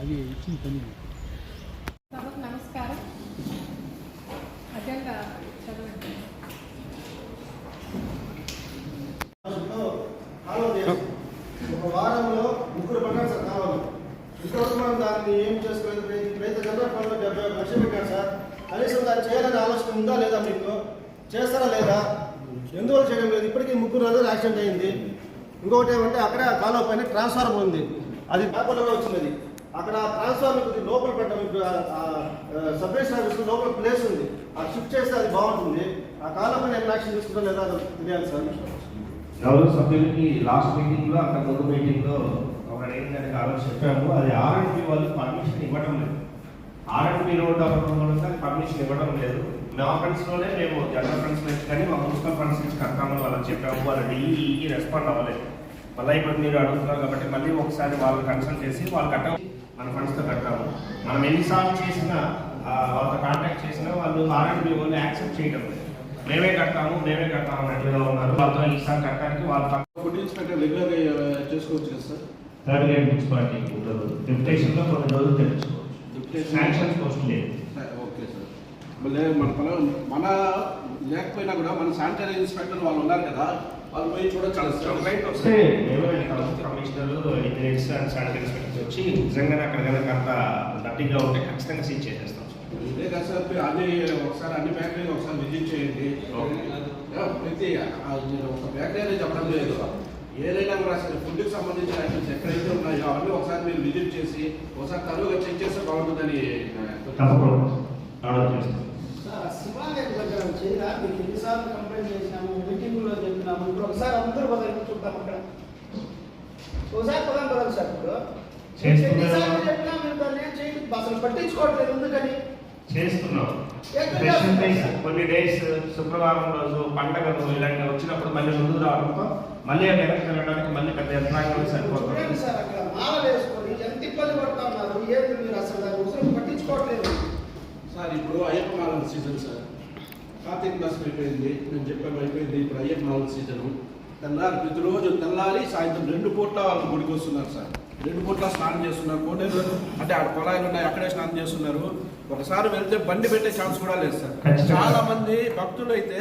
అది ఇచ్చిన పని. సభకు నమస్కారం. అజెండా చదవండి. ఒక వారంలో ముగ్గురు పడ్డారు సార్ కావాలి. ఇంతవరకు మనం దాన్ని ఏం చేసుకోలేదు? రైతు రైతు జనరల్ ఫండ్లో డెబ్బై ఒక లక్షలు పెట్టారు సార్. కనీసం దాన్ని చేయాలనే ఆలోచన ఉందా లేదా మీకు? చేస్తారా లేదా? ఎందువల్ల చేయడం లేదు? ఇప్పటికీ ముగ్గురు రోజులు యాక్సిడెంట్ అయింది. ఇంకొకటి ఏమంటే అక్కడ కాలువ పైన ట్రాన్స్ఫార్మర్ ఉంది. అది పేపర్లో వచ్చింది. అక్కడ ట్రాన్స్ఫార్మర్ కొద్దిగా లోపల పెట్టడం ఇప్పుడు సబ్మిషన్ ఆఫీస్ లోపల ప్లేస్ ఉంది. ఆ షిఫ్ట్ చేస్తే అది బాగుంటుంది. ఆ కాలువ పైన ఏం యాక్షన్ తీసుకుంటాం లేదా తెలియాలి సార్. గౌరవ సభ్యులకి లాస్ట్ మీటింగ్లో అంత ముందు మీటింగ్లో ఒక ఏంటంటే కాలం చెప్పాము. అది ఆర్ఎండ్బి వాళ్ళు పర్మిషన్ ఇవ్వడం లేదు. ఆర్ఎండ్బి రోడ్ అవ్వడం వల్ల పర్మిషన్ ఇవ్వడం లేదు. మా ఫండ్స్లోనే మేము జనరల్ ఫండ్స్ నుంచి కానీ మా మున్సిపల్ ఫండ్స్ నుంచి కడతామని వాళ్ళకి చెప్పాము. వాళ్ళ డిఈకి రెస్పాండ్ అవ్వలేదు. మళ్ళీ ఇప్పుడు మీరు అడుగుతున్నారు కాబట్టి మళ్ళీ ఒకసారి వాళ్ళు కన్సల్ట్ చేసి వాళ్ళు కట్ట మన ఫండ్స్తో కట్టాము మనం ఎన్నిసార్లు చేసినా ఆ, వాళ్ళతో కాంటాక్ట్ చేసినా వాళ్ళు ఆర్ఎండ్బి వాళ్ళు యాక్సెప్ట్ చేయడం లేదు. మేమే కట్టాము మేమే కట్టాము అన్నట్లుగా ఉన్నారు. వాళ్ళతో ఈసారి కట్టడానికి వాళ్ళ ఫుడ్ ఇన్స్పెక్టర్ రెగ్యులర్గా చేసుకోవచ్చు కదా సార్? థర్డ్ గ్రేడ్ మున్సిపాలిటీ ఉండదు కొన్ని రోజులు తెలుసుకోవచ్చు. శాంక్షన్స్ కోసం లేదు. Sir, okay sir. మన మన లేకపోయినా కూడా మన శానిటరీ ఇన్స్పెక్టర్ వాళ్ళు ఉన్నారు కదా వాళ్ళు పోయి చూడొచ్చు ఇంజనీర్స్ అండ్ శానిటరీ ఇన్స్పెక్టర్స్ వచ్చి నిజంగానే అక్కడ కనుక అంత డర్టీగా ఉంటే ఖచ్చితంగా సీజ్ చేసేస్తాం ఇదే కదా సార్ అన్ని ఒకసారి అన్ని బ్యాకరీలు ఒకసారి విజిట్ చేయండి. యా, ప్రతి ఒక బ్యాకరీ అనేది చెప్పడం లేదు. ఏదైనా కూడా సరే ఫుడ్కి సంబంధించిన ఐటమ్స్ ఎక్కడైతే ఉన్నాయో అవన్నీ ఒకసారి మీరు విజిట్ చేసి ఒకసారి తరువుగా చెక్ చేస్తే బాగుంటుందని తప్పకుండా. ఆర్డర్ చేస్తాం చేయరా మీకు ఎన్నిసార్లు కంప్లైంట్ చేసినాము మీటింగ్లో చెప్పినాము ఇప్పుడు ఒకసారి అందరూ పదండి చూద్దాం అక్కడ. ఒకసారి పదం పదండి సార్ ఇప్పుడు. ఎన్నిసార్లు చెప్పినా మీరు దాన్ని ఏం చేయండి అసలు పట్టించుకోవట్లేదు ఎందుకని? చేస్తున్నాం ఎక్కడ స్పెషల్ డేస్ చేస్తున్నారు? కొన్ని డేస్ శుక్రవారం రోజు పండగలు ఇలాంటివి వచ్చినప్పుడు మళ్ళీ ముందుకు రావడంతో మళ్ళీ వెనక్కి వెళ్ళడానికి మళ్ళీ పెద్ద యంత్రాంగం సరిపోతుంది సార్ అక్కడ? మాల వేసుకొని ఎంత ఇబ్బంది పడుతా ఉన్నారు ఏంటి మీరు అసలు దాని అవసరం పట్టించుకోవట్లేదు. సార్ ఇప్పుడు అయ్యప్ప మాలల సీజన్ సార్. కార్తీక మాసం అయిపోయింది మేము చెప్పాము అయిపోయింది ఇప్పుడు అయ్యప్ప మాలల సీజను. తెల్లారి ప్రతిరోజు తెల్లారి సాయంత్రం రెండు పూట్ల వాళ్ళు గుడికి వస్తున్నారు సార్. రెండు పూట్ల స్నానం చేస్తున్నారు కోటేరు అంటే ఆడ పొలాలు ఉన్నాయి అక్కడే స్నానం చేస్తున్నారు. ఒకసారి వెళ్తే బండి పెట్టే ఛాన్స్ కూడా లేదు సార్. చాలా మంది భక్తులు అయితే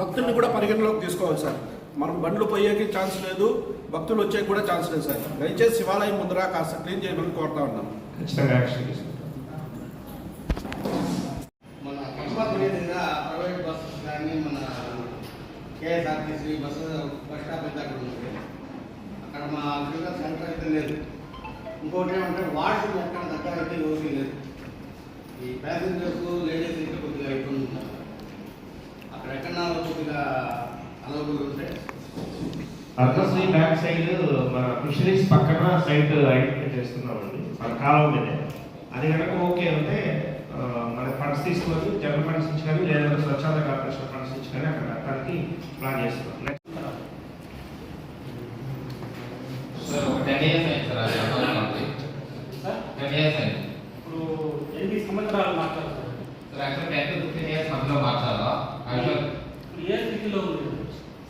భక్తుల్ని కూడా పరిగణలోకి తీసుకోవాలి సార్. మనం బండ్లు పోయేకి ఛాన్స్ లేదు భక్తులు వచ్చేకి కూడా ఛాన్స్ లేదు సార్. దయచేసి శివాలయం ముందర కాస్త క్లీన్ చేయమని కోరుతా ఉన్నాం. ఖచ్చితంగా యాక్షన్ తీసుకుంటాం మన కంపల్సరీ మీదుగా ప్రైవేట్ బస్సెస్ కానీ మన ఆర్టీసీ బస్సు బస్ స్టాప్ అయితే అక్కడ ఉంది. అక్కడ మా ఫిల్టర్ సెంటర్ అయితే లేదు. ఇంకోటి ఏమంటే వాష్రూమ్ ఎక్కడ దగ్గర అయితే యోగి లేదు. ఈ ప్యాసింజర్స్ లేడీస్ ఇంకా కొద్దిగా ఇబ్బంది ఉన్నారు అక్కడ ఎక్కడన్నా కొద్దిగా అనుభవం ఉంటే. పద్మశ్రీ బ్యాక్ సైడ్ మన ఫిషరీస్ పక్కన సైట్ ఐడెంటిఫై చేస్తున్నామండి. మన కాలం మీద. అది కనుక ఓకే అంటే మన ఫండ్స్ తీసుకొని జనరల్ ఫండ్స్ నుంచి కానీ లేదా స్వచ్ఛంద కార్పొరేషన్ ఫండ్స్ నుంచి కానీ అక్కడ కట్టడానికి ప్లాన్ చేస్తున్నాం. నెక్స్ట్ సార్ ఒక టెన్ ఇయర్స్ అయింది సార్ అది అర్థం ఉంది టెన్ ఇయర్స్ అయింది. ఇప్పుడు ఎన్ని సంవత్సరాలు మాట్లాడతారు? Sir actual ten to fifteen years మధ్యలో మార్చాలా యాక్చువల్ ఏ స్థితిలో ఉంది?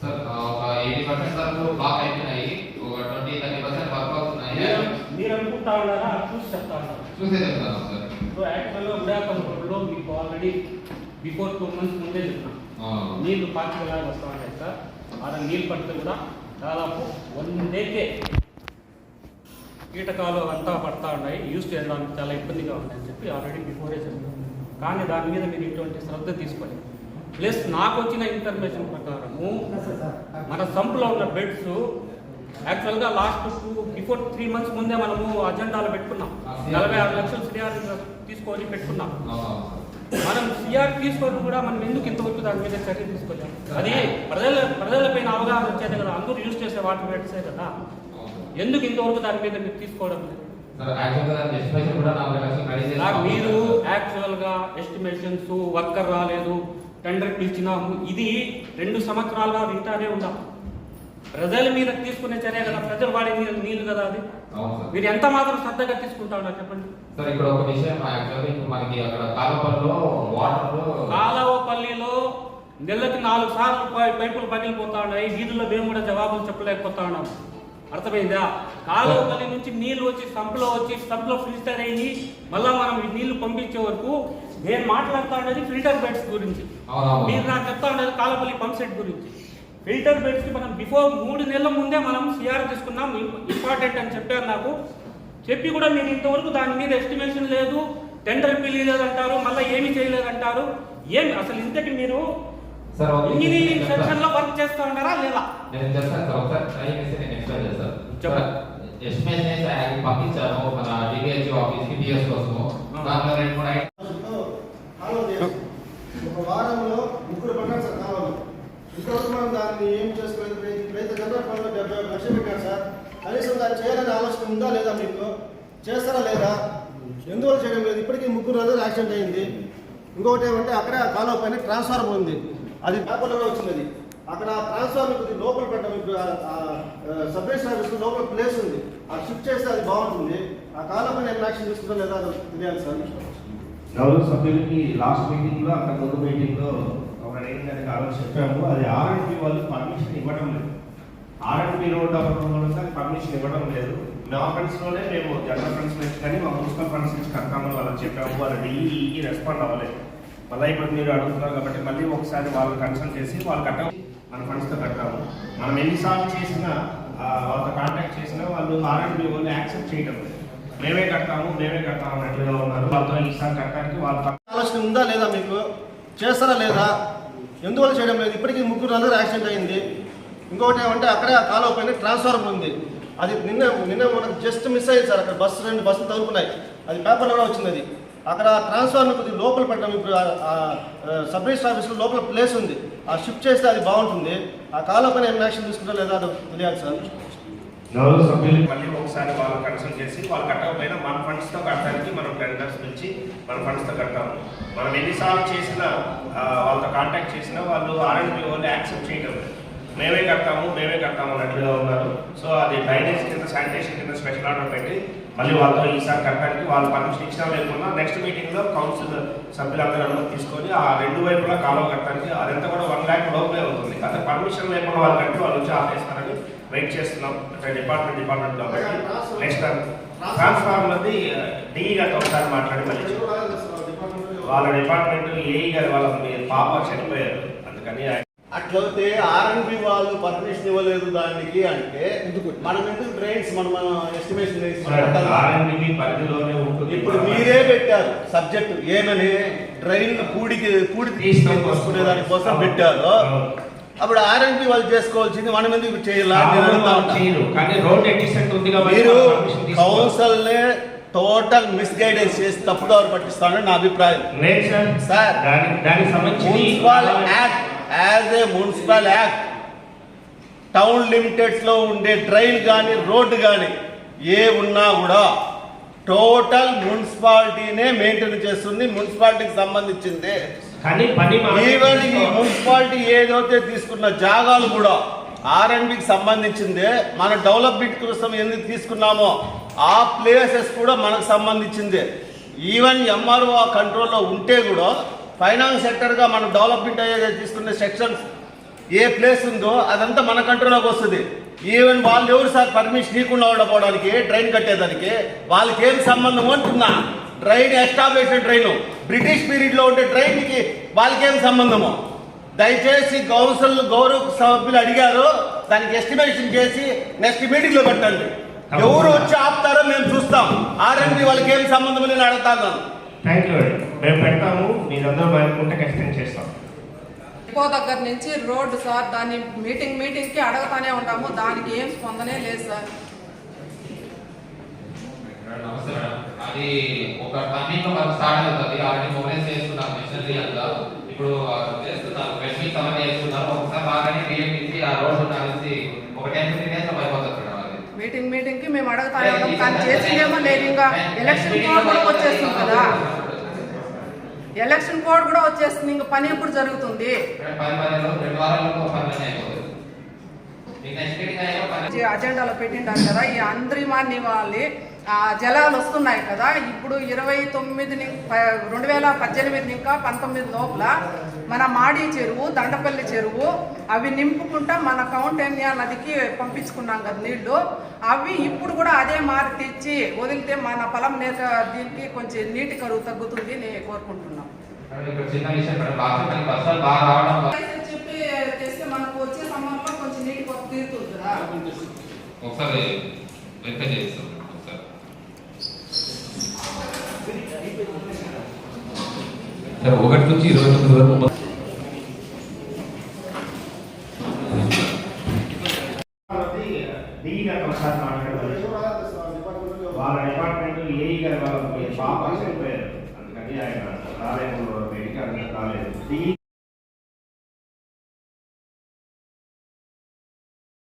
సార్ ఆ, ఒక ఎయిటీ పర్సెంట్ వరకు బ్లాక్ అయిపోయినాయి. ఒక ట్వంటీ థర్టీ పర్సెంట్ వర్క్ అవుతున్నాయి. మీరు- మీరు అనుకుంటా ఉన్నారా? చూసి చెప్తా ఉన్నారు చూసే చెప్తాను. సార్ ఇప్పుడు ఉడాకంలో మీకు ఆల్రెడీ బిఫోర్ టూ మంత్స్ ముందే చెప్పిన. ఆ, నీళ్ళు పార్టీ వస్తూ ఉంటాయి సార్. ఆడ నీళ్ళు పడితే కూడా దాదాపు వన్ డేకే కీటకాలు అంతా పడతా ఉన్నాయి. యూస్ చేయడానికి చాలా ఇబ్బందిగా ఉన్నాయని చెప్పి ఆల్రెడీ బిఫోరే చెప్పాను. కానీ దాని మీద మీరు ఇటువంటి శ్రద్ధ తీసుకోలేదు. ప్లస్ నాకు వచ్చిన ఇన్ఫర్మేషన్ ప్రకారము మన సంపులో ఉన్న బెడ్స్ యాక్చువల్గా last two before three months ముందే మనము అజెండాలో పెట్టుకున్నాం. నలభై ఆరు లక్షలు సిఆర్ తీసుకొని పెట్టుకున్నాం. మనం సిఆర్ తీసుకొని కూడా మనం ఎందుకు ఇంతవరకు దాని మీద చర్య తీసుకోలేము అది ప్రజల ప్రజలపైన అవగాహన వచ్చేది కదా. అందరూ యూజ్ చేసే వాటర్ బెడ్సే కదా. ఎందుకు ఇంతవరకు దాని మీద మీరు తీసుకోవడం లేదు? మీరు యాక్చువల్గా ఎస్టిమేషన్స్ వర్కర్ రాలేదు టెండర్ పిలిచినాము. ఇది రెండు సంవత్సరాలుగా వింటానే ఉన్నాం. ప్రజల మీద తీసుకునే చర్య కదా? ప్రజలు వాడే నీళ్ళు నీళ్ళు కదా అది? మీరు ఎంత మాత్రం శ్రద్ధగా తీసుకుంటా ఉన్నారు చెప్పండి. సార్ ఇక్కడ ఒక విషయం మనకి అక్కడ కాలపల్లిలో వాటర్ కాలవపల్లిలో నెలకి నాలుగు సార్లు పైపులు పగిలిపోతా ఉన్నాయి. వీధుల్లో మేము కూడా జవాబులు చెప్పలేకపోతా ఉన్నాం. అర్థమైందా? కాలువపల్లి నుంచి నీళ్ళు వచ్చి సంపులో వచ్చి సంపులో ఫిల్టర్ అయ్యి మళ్ళా మనం ఈ నీళ్ళు పంపించే వరకు నేను మాట్లాడుతా ఉన్నది ఫిల్టర్ బెడ్స్ గురించి. మీరు నాకు చెప్తా ఉన్నది కాలువపల్లి పంప్ సెట్ గురించి. ఫిల్టర్ బెడ్స్కి మనం బిఫోర్ మూడు నెలల ముందే మనం సిఆర్ తీసుకున్నాం. ఇంపార్టెంట్ అని చెప్పారు నాకు. చెప్పి కూడా మీరు ఇంతవరకు దాని మీద ఎస్టిమేషన్ లేదు. టెండర్ పిలియలేదంటారు మళ్ళీ ఏమీ చేయలేదంటారు. ఏమి అసలు ఇంతకి మీరు. ఇంజనీరింగ్. సెక్షన్లో వర్క్ చేస్తా ఉన్నారా లేదా? నేను చెప్తాను సార్ ఒకసారి టైం ఇస్తే నేను ఎక్స్ప్లెయిన్ చేస్తాను చెప్పండి. ఎస్టిమేషన్ అయితే ఆయనకి పంపించాను. మన డిబిహెచ్ఓ ఆఫీస్కి డిఎస్ కోసము. దాంట్లో రెండు మూడు ఐ- కాలువ చేయాలి. ఒక వారంలో ముగ్గురు పడ్డారు సార్ కాలువలు ఇంతవరకు మనం దాన్ని ఏం చేసుకోలేదు? రైతు రైతు జనరల్ డెబ్బై ఒక లక్షలు పెట్టారు సార్. కనీసం దాన్ని చేయాలనే ఆలోచన ఉందా లేదా మీకు? చేస్తారా లేదా? ఎందువల్ల చేయడం లేదు? ఇప్పటికీ ముగ్గురు రోజులు యాక్సిడెంట్ అయింది. ఇంకొకటి ఏమంటే అక్కడ కాలువ పైన ట్రాన్స్ఫార్మర్ ఉంది. అది పేపర్లో వచ్చింది. అక్కడ ట్రాన్స్ఫార్మర్ కొద్ది లోపల పెట్టడం ఇప్పుడు సబ్ ఆఫీస్ లోపల ప్లేస్ ఉంది. ఆ షిఫ్ట్ చేస్తే అది బాగుంటుంది. ఆ కాలువ పైన యాక్షన్ తీసుకుంటాం లేదా తెలియాలి సార్. గౌరవ సభ్యులకి లాస్ట్ మీటింగ్లో అక్కడ ముందు మీటింగ్లో లో ఒక ఏంటంటే కాలం చెప్పాము అది ఆర్ఎండ్బి వాళ్ళు పర్మిషన్ ఇవ్వడం లేదు. ఆర్ఎండ్బి రోడ్ అవ్వడం పర్మిషన్ ఇవ్వడం లేదు. మా ఫ్రెండ్స్లోనే మేము జనరల్ ఫ్రెండ్స్ నుంచి కానీ మా మున్సిపల్ ఫండ్స్ నుంచి కడతామని వాళ్ళకి చెప్పాము వాళ్ళు డిఈకి రెస్పాండ్ అవ్వలేదు. మళ్ళీ ఇప్పుడు మీరు అడుగుతున్నారు కాబట్టి మళ్ళీ ఒకసారి వాళ్ళని కన్సల్ట్ చేసి వాళ్ళు కట్టాము మన ఫండ్స్తో కట్టాము. మనం ఎన్నిసార్లు చేసినా వాళ్ళతో కాంటాక్ట్ చేసినా వాళ్ళు ఆర్ఎండ్బి వాళ్ళు యాక్సెప్ట్ చేయడం లేదు. మేమే కట్టాము మేమే కట్టాము అన్నట్లుగా ఉన్నారు. వాళ్ళతో ఈసారి కట్టడానికి వాళ్ళు ఆలోచన ఉందా లేదా మీకు? చేస్తారా లేదా? ఎందువల్ల చేయడం లేదు? ఇప్పటికీ ముగ్గురు నలుగురు యాక్సిడెంట్ అయింది. ఇంకొకటి ఏమంటే అక్కడ కాలువ పైన ట్రాన్స్ఫార్మర్ ఉంది. అది నిన్న నిన్న మనకు జస్ట్ మిస్ అయ్యింది సార్. అక్కడ బస్సు రెండు బస్సులు తగులుకున్నాయి అది పేపర్లో కూడా వచ్చింది అది. అక్కడ ట్రాన్స్ఫార్మర్ కొద్దిగా లోపల పెట్టడం ఇప్పుడు సబ్ రిజిస్టర్ ఆఫీస్లో లోపల ప్లేస్ ఉంది. ఆ షిఫ్ట్ చేస్తే అది బాగుంటుంది. ఆ కాలువ పైన ఏమైనా యాక్షన్ తీసుకుంటా లేదా అది తెలియాలి సార్. గౌరవ సభ్యులు. మళ్ళీ ఒకసారి వాళ్ళు కన్సల్ట్ చేసి వాళ్ళు కట్టకపోయినా మన ఫండ్స్తో కట్టడానికి మనం టెండర్స్ నుంచి మన ఫండ్స్తో కట్టాము. మనం ఎన్నిసార్లు చేసినా వాళ్ళతో కాంటాక్ట్ చేసినా వాళ్ళు ఆర్ఎండ్బి వాళ్ళు యాక్సెప్ట్ చేయడం. మేమే కడతాము మేమే కడతాము అన్నట్లుగా ఉన్నారు. సో అది డ్రైనేజ్ కింద శానిటేషన్ కింద స్పెషల్ ఆర్డర్ పెట్టి మళ్ళీ వాళ్ళతో ఈసారి కట్టడానికి వాళ్ళు పర్మిషన్ ఇచ్చినా లేకున్నా నెక్స్ట్ మీటింగ్లో కౌన్సిల్ సభ్యులందరూ అనుమతి తీసుకొని ఆ రెండు వైపులా కాలువ కట్టడానికి అదంతా కూడా వన్ ల్యాక్ లోపలే అవుతుంది. అదే పర్మిషన్ లేకుండా వాళ్ళు కట్టి వాళ్ళు వచ్చి ఆపేస్తారని వెయిట్ చేస్తున్నాం. అంటే డిపార్ట్మెంట్ డిపార్ట్మెంట్లో నెక్స్ట్ ట్రాన్స్ఫార్మర్ది డిఈ గారితో ఒకసారి మాట్లాడి మళ్ళీ. వాళ్ళ డిపార్ట్మెంట్ ఏఈ గారు వాళ్ళ పాప చనిపోయారు. అందుకని అట్లయితే ఆర్ఎన్బి వాళ్ళు పర్మిషన్ ఇవ్వలేదు దానికి అంటే మనం ఎందుకు డ్రైన్స్ మనం ఎస్టిమేషన్ పరిధిలోనే ఉంటుంది. ఇప్పుడు మీరే పెట్టారు సబ్జెక్ట్. ఏమని డ్రైన్ పూడికి పూడి తీసుకునే దానికోసం పెట్టారు అప్పుడు ఆర్ఎన్బి వాళ్ళు చేసుకోవాల్సింది మనం ఎందుకు చేయాలి? మీరు. కౌన్సిల్ టోటల్ మిస్గైడెన్స్ చేసి తప్పుదారు పట్టిస్తానని నా అభిప్రాయం. Sir. Municipal act as a municipal act town లిమిటెడ్స్లో ఉండే డ్రైన్ కానీ రోడ్డు కానీ ఏ ఉన్నా కూడా టోటల్ మున్సిపాలిటీనే మెయింటైన్ చేస్తుంది. మున్సిపాలిటీకి సంబంధించింది. కానీ పని మనం ఈవెన్ ఈ మున్సిపాలిటీ ఏదైతే తీసుకున్న జాగాలు కూడా ఆర్ఎండ్బికి సంబంధించిందే మన డెవలప్మెంట్ కోసం ఎందుకు తీసుకున్నామో ఆ ప్లేసెస్ కూడా మనకు సంబంధించిందే. ఈవెన్ ఎంఆర్ఓ కంట్రోల్లో ఉంటే కూడా ఫైనాన్స్ సెక్టర్గా మనం డెవలప్మెంట్ అయ్యేది తీసుకునే సెక్షన్స్ ఏ ప్లేస్ ఉందో అదంతా మన కంట్రోల్లోకి వస్తుంది. ఈవెన్ వాళ్ళు ఎవరు సార్ పర్మిషన్ ఇవ్వకుండా ఉండకపోవడానికి డ్రైన్ కట్టేదానికి వాళ్ళకి ఏం సంబంధం అంటున్నా డ్రైన్ ఎస్టాబ్లిష్ డ్రైన్ బ్రిటిష్ పీరియడ్లో ఉండే డ్రైన్కి వాళ్ళకి ఏం సంబంధము? దయచేసి కౌన్సిల్ గౌరవ సభ్యులు అడిగారు దానికి ఎస్టిమేషన్ చేసి నెక్స్ట్ మీటింగ్లో పెట్టండి. ఎవరు వచ్చి ఆపుతారో మేము చూస్తాం. ఆర్ఎండి వాళ్ళకి ఏం సంబంధం నేను అడుగుతాను థ్యాంక్ యూ అండి మేము పెడతాము మీరందరూ అనుకుంటే ఖచ్చితంగా చేస్తాం. డిపో దగ్గర నుంచి రోడ్డు సార్ దాన్ని మీటింగ్ మీటింగ్కి అడగతానే ఉంటాము దానికి ఏం స్పందనే లేదు సార్. అది ఒక మనకు స్టార్ట్ అవుతుంది ఆల్రెడీ చేస్తున్నారు మిషనరీ అంతా. ఇప్పుడు చేస్తున్నారు. మెషిన్స్ అవన్నీ చేస్తున్నారు. ఒకసారి బాగానే ఇచ్చి ఆ కలిసి ఒక టెన్ ఫిఫ్టీన్ డేస్ అయిపోతుంది మీటింగ్ మీటింగ్కి మేము అడగతానే ఉంటాం కానీ చేసిందేమో లేదు. ఇంకా ఎలక్షన్ కోడ్ కూడా వచ్చేస్తుంది కదా. ఎలక్షన్ కోడ్ కూడా వచ్చేస్తుంది. ఇంకా పని ఎప్పుడు జరుగుతుంది? అజెండాలో పెట్టిండారు కదా. ఈ అంద్రిమాన్ని వాళ్ళి ఆ జలాలు వస్తున్నాయి కదా. ఇప్పుడు ఇరవై తొమ్మిది రెండు వేల పద్దెనిమిది ఇంకా పంతొమ్మిది లోపల మన మాడి చెరువు దండపల్లి చెరువు అవి నింపుకుంటా మన కౌంటన్యా నదికి పంపించుకున్నాం కదా నీళ్ళు. అవి ఇప్పుడు కూడా అదే మారి తెచ్చి వదిలితే మన పొలం నేత దీనికి కొంచెం నీటి కరువు తగ్గుతుంది నేను కోరుకుంటున్నాం. చెప్పి తెస్తే మనకు వచ్చే సమయంలో కొంచెం నీటి తీరుతుంది కదా. ఒకసారి వెరిఫై చేస్తాం ఒకసారి సరే ఒకటి నుంచి ఇరవై తొమ్మిది వరకు వాళ్ళ డిపార్ట్మెంట్ ఏఈ గారు వాళ్ళకి బాగా చెప్పారు అందుకని ఆయన